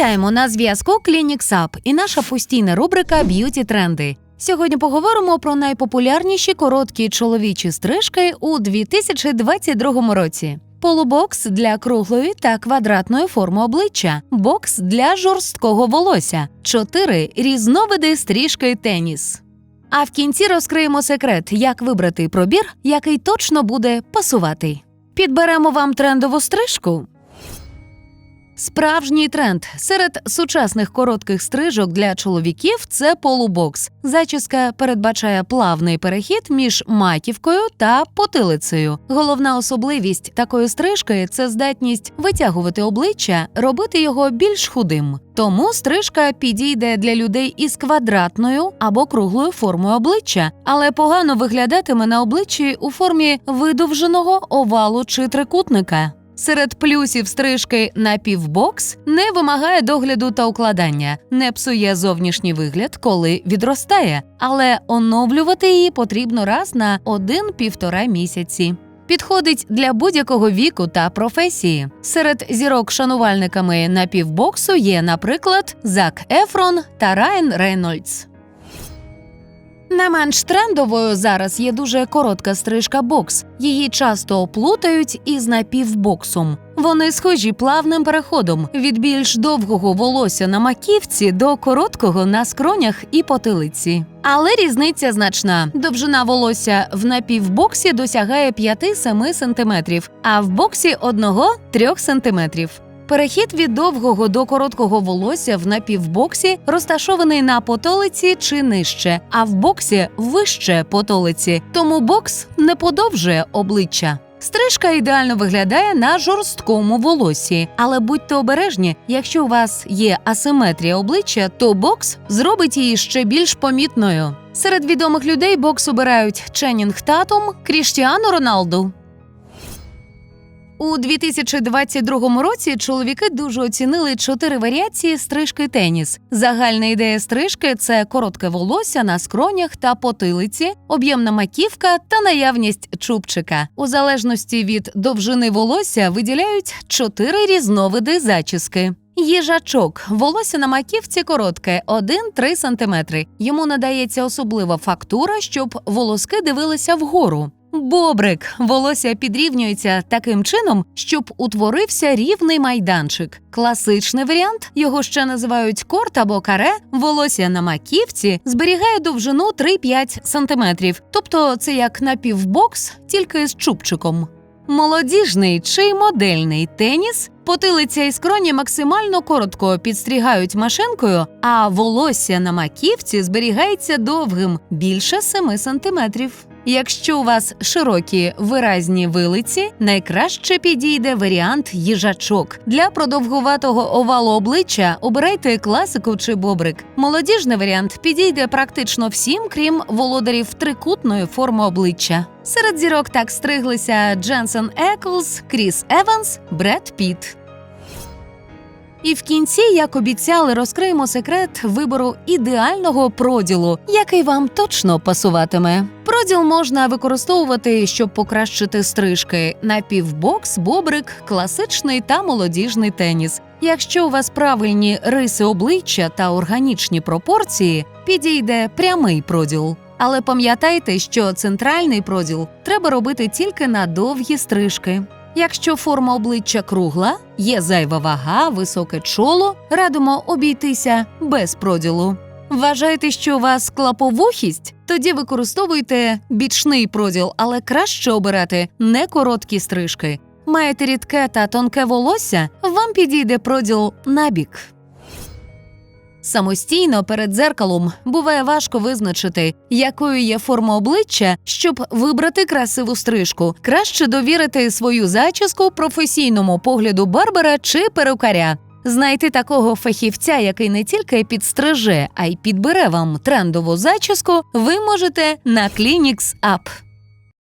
Вітаємо на зв'язку Clinics Up і наша постійна рубрика Б'юті тренди. Сьогодні поговоримо про найпопулярніші короткі чоловічі стрижки у 2022 році. Полубокс для круглої та квадратної форми обличчя, бокс для жорсткого волосся, чотири різновиди стрижки теніс. А в кінці розкриємо секрет, як вибрати пробір, який точно буде пасувати. Підберемо вам трендову стрижку. Справжній тренд серед сучасних коротких стрижок для чоловіків це полубокс. Зачіска передбачає плавний перехід між маківкою та потилицею. Головна особливість такої стрижки це здатність витягувати обличчя, робити його більш худим. Тому стрижка підійде для людей із квадратною або круглою формою обличчя, але погано виглядатиме на обличчі у формі видовженого овалу чи трикутника. Серед плюсів стрижки на півбокс не вимагає догляду та укладання, не псує зовнішній вигляд, коли відростає, але оновлювати її потрібно раз на 1-1,5 місяці. Підходить для будь-якого віку та професії. Серед зірок шанувальниками напівбоксу є, наприклад, Зак Ефрон та Райан Рейнольдс. Не менш трендовою зараз є дуже коротка стрижка бокс. Її часто плутають із напівбоксом. Вони схожі плавним переходом від більш довгого волосся на маківці до короткого на скронях і потилиці. Але різниця значна. Довжина волосся в напівбоксі досягає 5-7 см, а в боксі 1-3 см. Перехід від довгого до короткого волосся в напівбоксі розташований на потолиці чи нижче, а в боксі вище потолиці. Тому бокс не подовжує обличчя. Стрижка ідеально виглядає на жорсткому волосі, але будьте обережні, якщо у вас є асиметрія обличчя, то бокс зробить її ще більш помітною. Серед відомих людей бокс обирають Ченнінг Татум, Кріштіану Роналду. У 2022 році чоловіки дуже оцінили чотири варіації стрижки теніс. Загальна ідея стрижки це коротке волосся на скронях та потилиці, об'ємна маківка та наявність чубчика. У залежності від довжини волосся виділяють чотири різновиди зачіски. Їжачок волосся на маківці коротке 1-3 см. Йому надається особлива фактура, щоб волоски дивилися вгору. Бобрик волосся підрівнюється таким чином, щоб утворився рівний майданчик. Класичний варіант його ще називають корт або каре. Волосся на маківці зберігає довжину 3-5 см. Тобто це як напівбокс, тільки з чубчиком. Молодіжний чи модельний теніс потилиця і скроні максимально коротко підстрігають машинкою, а волосся на маківці зберігається довгим більше 7 сантиметрів. Якщо у вас широкі виразні вилиці, найкраще підійде варіант їжачок. Для продовгуватого овалу обличчя обирайте класику чи бобрик. Молодіжний варіант підійде практично всім, крім володарів трикутної форми обличчя. Серед зірок так стриглися Дженсен Еклс, Кріс Еванс, Бред Піт. І в кінці, як обіцяли, розкриємо секрет вибору ідеального проділу, який вам точно пасуватиме. Проділ можна використовувати, щоб покращити стрижки напівбокс, бобрик, класичний та молодіжний теніс. Якщо у вас правильні риси обличчя та органічні пропорції, підійде прямий проділ. Але пам'ятайте, що центральний проділ треба робити тільки на довгі стрижки. Якщо форма обличчя кругла, є зайва вага, високе чоло, радимо обійтися без проділу. Вважаєте, що у вас клаповухість? Тоді використовуйте бічний проділ, але краще обирати не короткі стрижки. Маєте рідке та тонке волосся, вам підійде проділ набік. Самостійно перед дзеркалом буває важко визначити, якою є форма обличчя, щоб вибрати красиву стрижку. Краще довірити свою зачіску професійному погляду барбера чи перукаря. Знайти такого фахівця, який не тільки підстриже, а й підбере вам трендову зачіску, ви можете на Clinics Up.